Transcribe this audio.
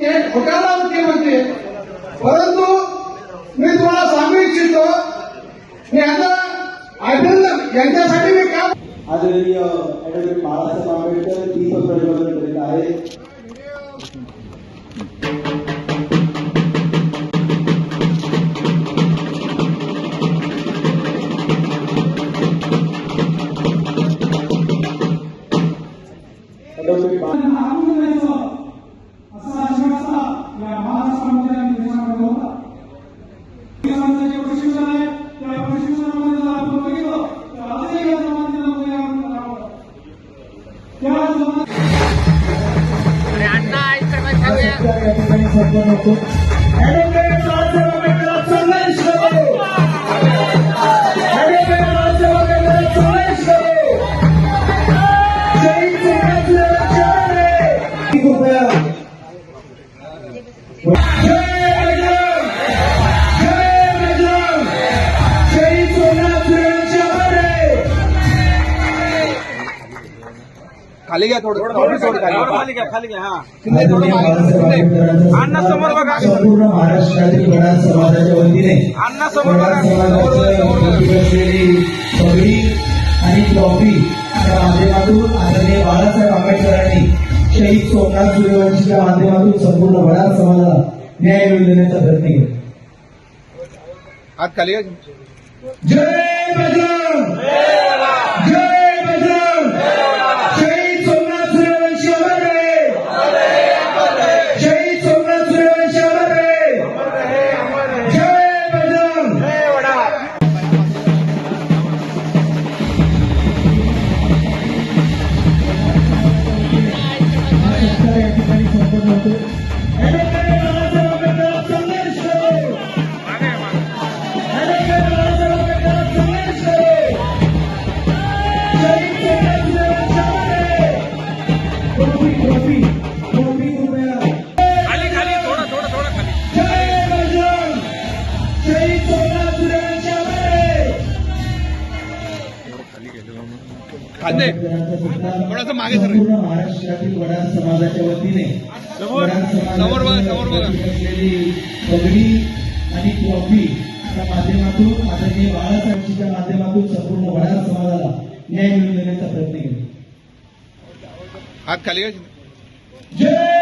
हे घोटाळा मुख्यमंत्री म्हणते परंतु मी तुम्हाला सांगू इच्छितो मी आता अभिनंदन यांच्यासाठी मी काम आदरणीय ऍडव्होकेट बाळासाहेब आंबेडकर दीपक प्रज्वलन करीत त्या जमान्यात खाली घ्या थोडं थोडं थोडं खाली घ्या. खाली घ्या हा अण्णा समोर बघा. संपूर्ण महाराष्ट्रातील समाजाच्या वतीने अण्णा समोर बघा. पगडी आणि ट्रॉफी या माध्यमातून आदरणीय बाळासाहेब आंबेडकरांनी शहीद सोमनाथ सूर्यवंशीच्या माध्यमातून संपूर्ण वडार समाजाला न्याय मिळवून देण्याचा प्रयत्न केला हात खाली घ्या जय बजरंग महाराष्ट्रातील वडा समाजाच्या वतीने समोर बघा, समोर बघा. पगडी आणि ट्रॉफी माध्यमातून आदरणीय माध्यमातून संपूर्ण वडार समाजाला न्याय मिळवून देण्याचा प्रयत्न केला. हात खाली जय!